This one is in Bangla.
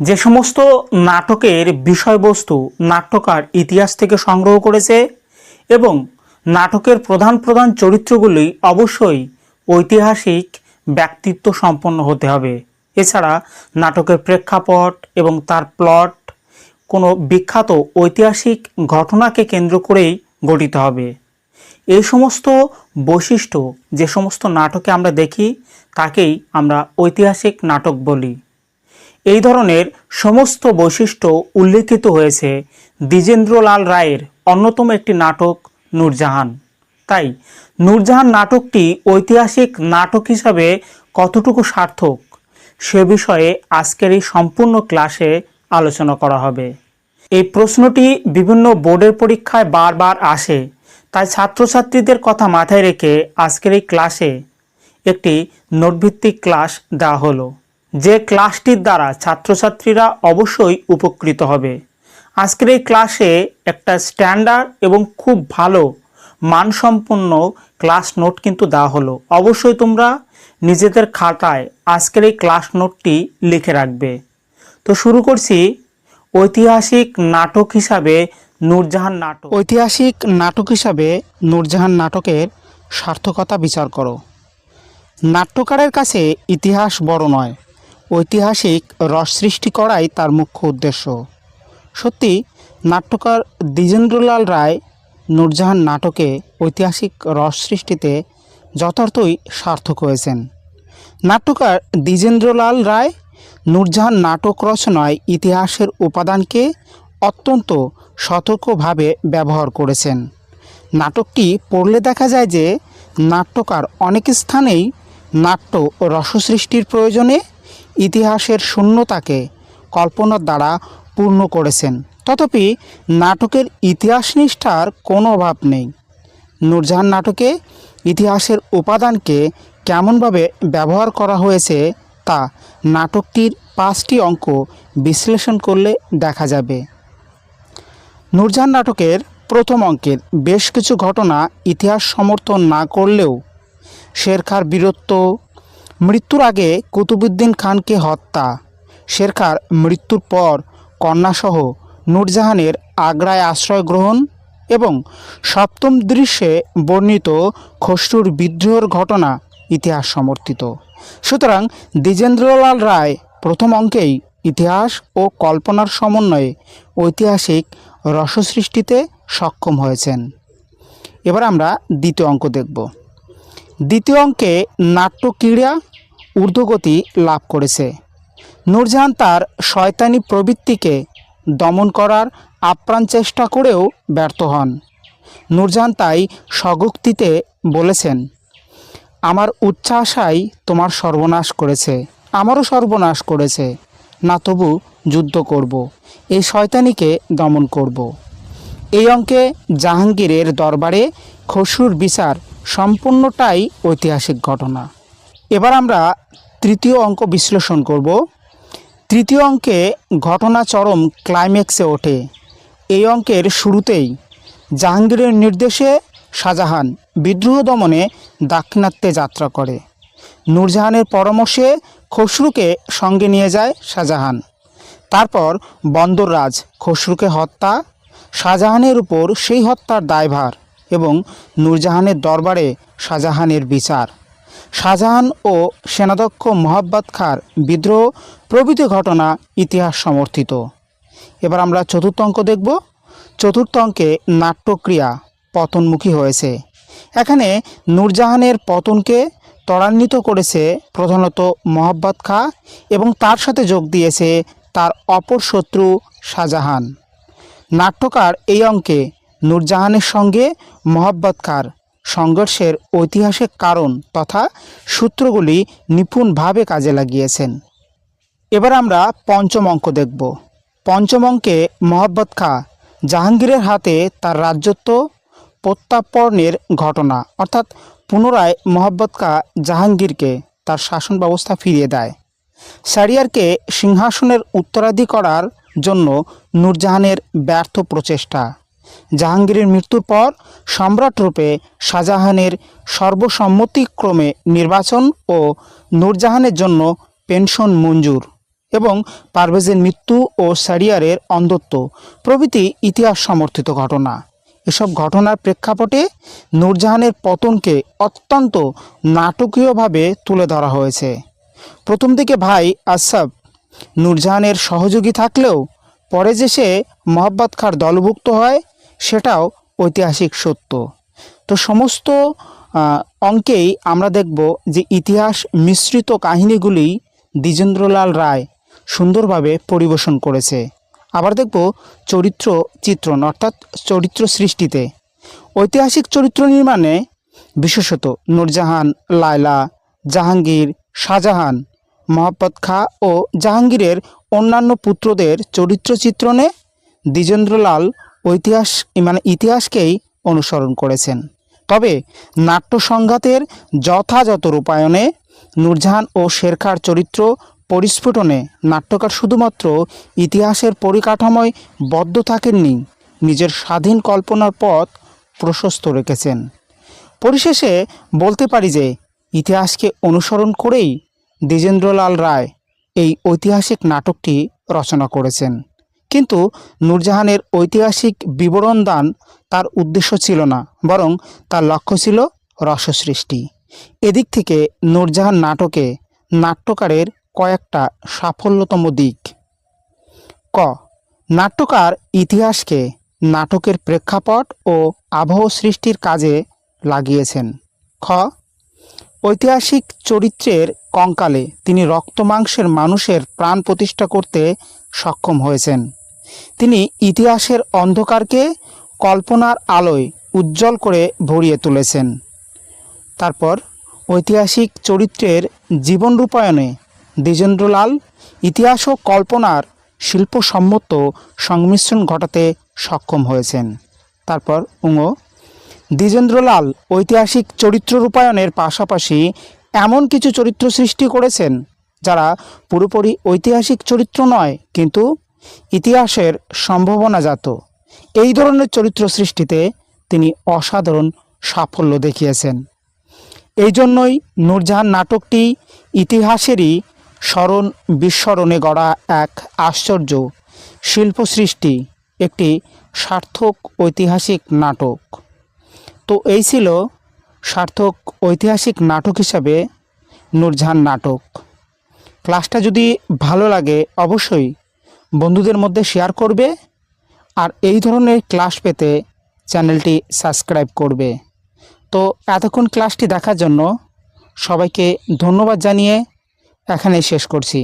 যে সমস্ত নাটকের বিষয়বস্তু নাট্যকার ইতিহাস থেকে সংগ্রহ করেছে এবং নাটকের প্রধান প্রধান চরিত্রগুলি অবশ্যই ঐতিহাসিক ব্যক্তিত্ব সম্পন্ন হতে হবে। এছাড়া নাটকের প্রেক্ষাপট এবং তার প্লট কোনো বিখ্যাত ঐতিহাসিক ঘটনাকে কেন্দ্র করেই গঠিত হবে। এই সমস্ত বৈশিষ্ট্য, যে সমস্ত নাটকে আমরা দেখি, তাকেই আমরা ঐতিহাসিক নাটক বলি। এই ধরনের সমস্ত বৈশিষ্ট্য উল্লেখিত হয়েছে দ্বিজেন্দ্রলাল রায়ের অন্যতম একটি নাটক, নূরজাহান। তাই, নূরজাহান নাটকটি ঐতিহাসিক নাটক হিসাবে কতটুকু সার্থক, সে বিষয়ে আজকের এই সম্পূর্ণ ক্লাসে আলোচনা করা হবে। এই প্রশ্নটি বিভিন্ন বোর্ডের পরীক্ষায় বারবার আসে, তাই ছাত্রছাত্রীদের কথা মাথায় রেখে আজকের এই ক্লাসে একটি নোটভিত্তিক ক্লাস দেওয়া হলো। যে ক্লাসটির দ্বারা ছাত্রছাত্রীরা অবশ্যই উপকৃত হবে। আজকের এই ক্লাসে একটা স্ট্যান্ডার্ড এবং খুব ভালো মানসম্পন্ন ক্লাস নোট কিন্তু দেওয়া হলো। অবশ্যই তোমরা নিজেদের খাতায় আজকের এই ক্লাস নোটটি লিখে রাখবে। তো শুরু করছি ঐতিহাসিক নাটক হিসাবে নূরজাহান নাটক। ঐতিহাসিক নাটক হিসাবে নূরজাহান নাটকের সার্থকতা বিচার করো। নাট্যকারের কাছে ইতিহাস বড় নয় ঐতিহাসিক রস সৃষ্টি করাই তার মুখ্য উদ্দেশ্য। সত্যি, নাট্যকার দ্বিজেন্দ্রলাল রায় নূরজাহান নাটকে ঐতিহাসিক রস সৃষ্টিতে যথার্থই সার্থক হয়েছেন। নাট্যকার দ্বিজেন্দ্রলাল রায় নূরজাহান নাটক রচনায় ইতিহাসের উপাদানকে অত্যন্ত সতর্কভাবে ব্যবহার করেছেন। নাটকটি পড়লে দেখা যায় যে, নাট্যকার অনেক স্থানেই নাট্য রসসৃষ্টির প্রয়োজনে ইতিহাসের শূন্যতাকে কল্পনার দ্বারা পূর্ণ করেছেন। তথাপি নাটকের ইতিহাস নিষ্ঠার কোনো অভাব নেই। নূরজাহান নাটকে ইতিহাসের উপাদানকে কেমনভাবে ব্যবহার করা হয়েছে তা নাটকটির পাঁচটি অঙ্ক বিশ্লেষণ করলে দেখা যাবে। নূরজাহান নাটকের প্রথম অঙ্কের বেশ কিছু ঘটনা ইতিহাস সমর্থন না করলেও শেরখার বীরত্ব মৃত্যুর আগে কুতুবুদ্দিন খানকে হত্যা। শেরখার মৃত্যুর পর কন্যাসহ নূরজাহানের আগ্রায় আশ্রয় গ্রহণ এবং সপ্তম দৃশ্যে বর্ণিত খসরুর বিদ্রোহের ঘটনা ইতিহাস সমর্থিত। সুতরাং দ্বিজেন্দ্রলাল রায় প্রথম অঙ্কেই ইতিহাস ও কল্পনার সমন্বয়ে ঐতিহাসিক রসসৃষ্টিতে সক্ষম হয়েছেন। এবার আমরা দ্বিতীয় অঙ্ক দেখব। দ্বিতীয় অঙ্কে নাট্যক্রীড়া ঊর্ধ্বগতি লাভ করেছে। নূরজাহান তার শয়তানি প্রবৃত্তিকে দমন করার আপ্রাণ চেষ্টা করেও ব্যর্থ হন। নূরজাহান তাই স্বগুক্তিতে বলেছেন, আমার উচ্চাশাই তোমার সর্বনাশ করেছে, আমারও সর্বনাশ করেছে, না তবু যুদ্ধ করব, এই শয়তানিকে দমন করব। এই অঙ্কে জাহাঙ্গীরের দরবারে খসরুর বিচার সম্পূর্ণটাই ঐতিহাসিক ঘটনা। এবার আমরা তৃতীয় অঙ্ক বিশ্লেষণ করব। তৃতীয় অঙ্কে ঘটনা চরম ক্লাইম্যাক্সে ওঠে। এই অঙ্কের শুরুতেই জাহাঙ্গীরের নির্দেশে শাহজাহান বিদ্রোহ দমনে দাক্ষিণাত্যে যাত্রা করে। নূরজাহানের পরামর্শে খসরুকে সঙ্গে নিয়ে যায় শাহজাহান। তারপর বন্দররাজ খসরুকে হত্যা, শাহজাহানের উপর সেই হত্যার দায়ভার। এবং নূরজাহানের দরবারে শাহজাহানের বিচার। শাহজাহান ও সেনাধ্যক্ষ মোহাব্বত খার বিদ্রোহ প্রভৃতি ঘটনা ইতিহাস সমর্থিত। এবার আমরা চতুর্থ অঙ্ক দেখব। চতুর্থ অঙ্কে নাট্যক্রিয়া পতনমুখী হয়েছে। এখানে নূরজাহানের পতনকে ত্বরান্বিত করেছে প্রধানত মোহাব্বত খা এবং তার সাথে যোগ দিয়েছে তার অপর শত্রু শাহজাহান। নাট্যকার এই অঙ্কে নূরজাহানের সঙ্গে মোহাব্বত খার সংঘর্ষের ঐতিহাসিক কারণ তথা সূত্রগুলি নিপুণভাবে কাজে লাগিয়েছেন। এবার আমরা পঞ্চম অঙ্ক দেখব। পঞ্চম অঙ্কে মোহাব্বত খা, জাহাঙ্গীরের হাতে তার রাজ্যত্ব প্রত্যাপর্ণের ঘটনা, অর্থাৎ পুনরায় মোহাব্বত খা জাহাঙ্গীরকে তার শাসন ব্যবস্থা ফিরিয়ে দেয়। সারিয়ারকে সিংহাসনের উত্তরাধি করার জন্য নূরজাহানের ব্যর্থ প্রচেষ্টা। জাহাঙ্গীরের মৃত্যুর পর সম্রাটরূপে শাহজাহানের সর্বসম্মতিক্রমে নির্বাচন ও নূরজাহানের জন্য পেনশন মঞ্জুর এবং পারভেজের মৃত্যু ও সারিয়ারের অন্ধত্ব প্রভৃতি ইতিহাস সমর্থিত ঘটনা। এসব ঘটনার প্রেক্ষাপটে নূরজাহানের পতনকে অত্যন্ত নাটকীয়ভাবে তুলে ধরা হয়েছে। প্রথম দিকে ভাই আসাফ নূরজাহানের সহযোগী থাকলেও পরে যে সে মোহাব্বত খার দলভুক্ত হয় সেটাও ঐতিহাসিক সত্য। তো সমস্ত অঙ্কেই আমরা দেখব যে ইতিহাস মিশ্রিত কাহিনীগুলি দ্বিজেন্দ্রলাল রায় সুন্দরভাবে পরিবেশন করেছে। আবার দেখব চরিত্র চিত্রণ, অর্থাৎ চরিত্র সৃষ্টিতে। ঐতিহাসিক চরিত্র নির্মাণে বিশেষত নূরজাহান, লায়লা, জাহাঙ্গীর, শাহজাহান মোহাম্মদ খা ও জাহাঙ্গীরের অন্যান্য পুত্রদের চরিত্র চিত্রণে দ্বিজেন্দ্রলাল ঐতিহাস মানে ইতিহাসকেই অনুসরণ করেছেন। তবে নাট্য সংঘাতের যথাযথ রূপায়ণে নূরজাহান ও শেরখার চরিত্র পরিস্ফুটনে নাট্যকার শুধুমাত্র ইতিহাসের পরিকাঠামোয় বদ্ধ থাকেননি, নিজের স্বাধীন কল্পনার পথ প্রশস্ত রেখেছেন। পরিশেষে বলতে পারি যে ইতিহাসকে অনুসরণ করেই দ্বিজেন্দ্রলাল রায় এই ঐতিহাসিক নাটকটি রচনা করেছেন। কিন্তু নূরজাহানের ঐতিহাসিক বিবরণ দান তার উদ্দেশ্য ছিল না, বরং তার লক্ষ্য ছিল রসসৃষ্টি। এদিক থেকে নূরজাহান নাটকে নাট্যকারের কয়েকটা সাফল্যতম দিক। ক, নাট্যকার ইতিহাসকে নাটকের প্রেক্ষাপট ও আবহ সৃষ্টির কাজে লাগিয়েছেন। খ, ঐতিহাসিক চরিত্রের কঙ্কালে তিনি রক্তমাংসের মানুষের প্রাণ প্রতিষ্ঠা করতে সক্ষম হয়েছেন। তিনি ইতিহাসের অন্ধকারকে কল্পনার আলোয় উজ্জ্বল করে ভরিয়ে তুলেছেন। তারপর ঐতিহাসিক চরিত্রের জীবন রূপায়ণে দ্বিজেন্দ্রলাল ইতিহাস ও কল্পনার শিল্পসম্মত সংমিশ্রণ ঘটাতে সক্ষম হয়েছেন। তারপর উঙ, দ্বিজেন্দ্রলাল ঐতিহাসিক চরিত্র রূপায়ণের পাশাপাশি এমন কিছু চরিত্র সৃষ্টি করেছেন, যারা পুরোপুরি ঐতিহাসিক চরিত্র নয়, কিন্তু ইতিহাসের সম্ভাবনাজাত এই ধরনের চরিত্র সৃষ্টিতে তিনি অসাধারণ সাফল্য দেখিয়েছেন। এই জন্যই নূরজাহান নাটকটি ইতিহাসেরই স্মরণ বিস্মরণে গড়া এক আশ্চর্য শিল্প সৃষ্টি একটি সার্থক ঐতিহাসিক নাটক। তো এই ছিল সার্থক ঐতিহাসিক নাটক হিসাবে নূরজাহান নাটক। ক্লাসটা যদি ভালো লাগে, অবশ্যই বন্ধুদের মধ্যে শেয়ার করবে আর এই ধরনের ক্লাস পেতে চ্যানেলটি সাবস্ক্রাইব করবে। তো এতক্ষণ ক্লাসটি দেখার জন্য সবাইকে ধন্যবাদ জানিয়ে এখানে শেষ করছি।